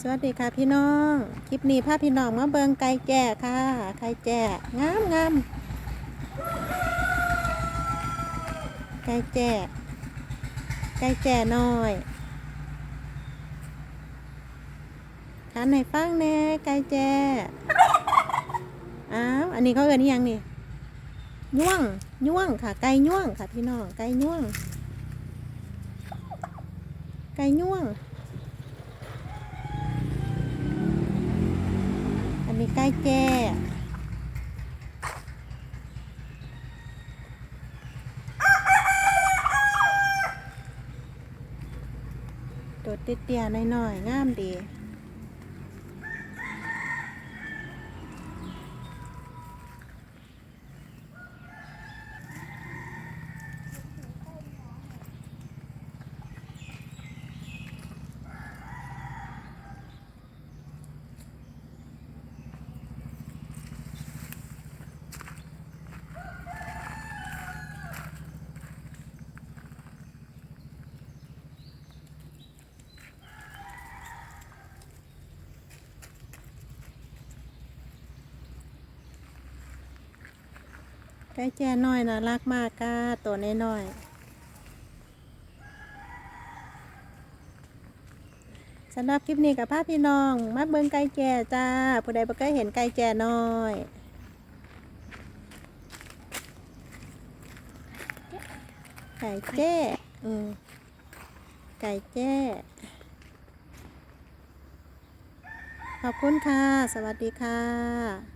สวัสดีค่ะพี่น้อง คลิปนี้พาพี่น้องมาเบิงไก่แก่ค่ะ ไก่แก่งามงามไก่แก่ไก่แก่น้อยทานไหนฟังแน่ไก่แก่อ้าวอันนี้เขาเอ่ยนี่ยังนี่ย่วงย่วงค่ะ ไก่ย่วงค่ะพี่น้อง ไก่ย่วง ไก่ย่วง อันนี้ ใกล้แจ้ตัวเตี้ยๆหน่อยๆงามดี ใกล้แจ้น้อยนะรักมากก้าตัวน้อยๆสำหรับคลิปนี้กับภาพพี่น้อง มาเบิ่งไก่แจ้จ้า ผู้ใดบ่เคยเห็นไก่แจ้น้อย ไก่แจ้อืมไก่แจ้ขอบคุณค่ะ สวัสดีค่ะ